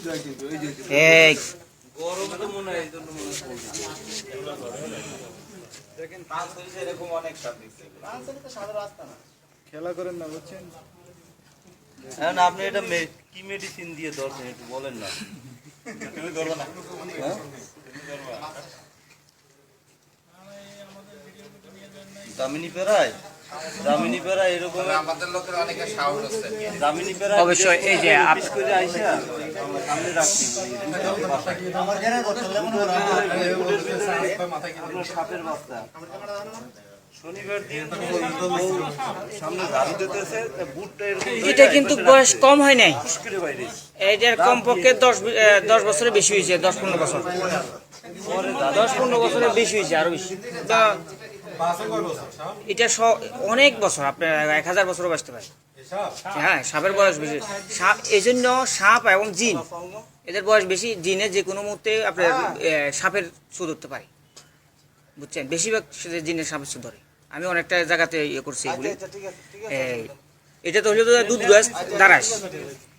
এই। গরম তো মনে হয় এই জন্য মনে দেখেন পাঁচ এরকম অনেক দেখছি খেলা করেন না বুঝছেন? এখন আপনি এটা কি মেডিসিন দিয়ে ধরছেন একটু বলেন না। হ্যাঁ? দামিনী পেরায় দামিনী পেরায়? এরকম আমাদের লোকের অনেকে সাহস আছে। দামিনী পেরায় অবশ্যই, এই যে আপ- পিস করে আইসা সামনে রাখছি। আপনার সাপের বাচ্চা। শনিবার দিন সামনে ঝাড়ু দিতেছে তা বুটটা এরকম এটা কিন্তু বয়স কম হয় নাই। এটার কমপক্ষে দশ দশ বছরের বেশি হয়েছে দশ পনেরো বছর। দশ পনেরো বছরের বেশি হয়েছে আরও বেশি। এটা স- অনেক বছর আপনার এক হাজার বছরও বাঁচতে পারে হ্যাঁ সাপের বয়স বেশি সাপ এই জন্য সাপ এবং জিন এদের বয়স বেশি জিনে যে কোনো মুহূর্তে আপনার সাপের চুল ধরতে পারে বুঝছেন বেশিরভাগ সে জিনের সাপের চুল ধরে আমি অনেকটা জায়গাতে ইয়ে করছি এগুলি আচ্ছা এটা তো হলো তো দুধ গাছ দাঁড়াস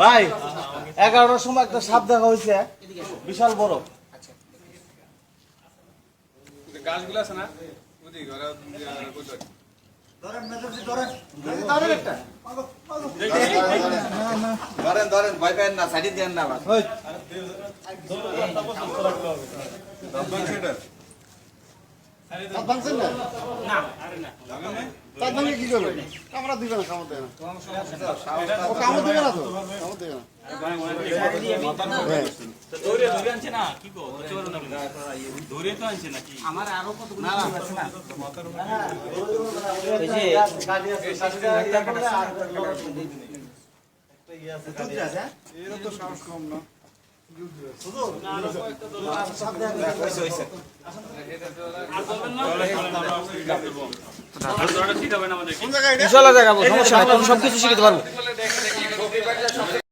ভাই এগারোটার সময় একটা সাপ দেখা হয়েছে। বিশাল বড়। গাছগুলো আছে না? ধরেন ধরেন। ভয় পেন না সাইডে দেন না আবার। তার সঙ্গে কি করবে? আমরা দিবে না কামড় দেবে না। ও কামড় দেবে না তো না এই যে এরা তো সাহস কম না বিশাল জায়গা সমস্যা নাই সব কিছু শিখতে পারব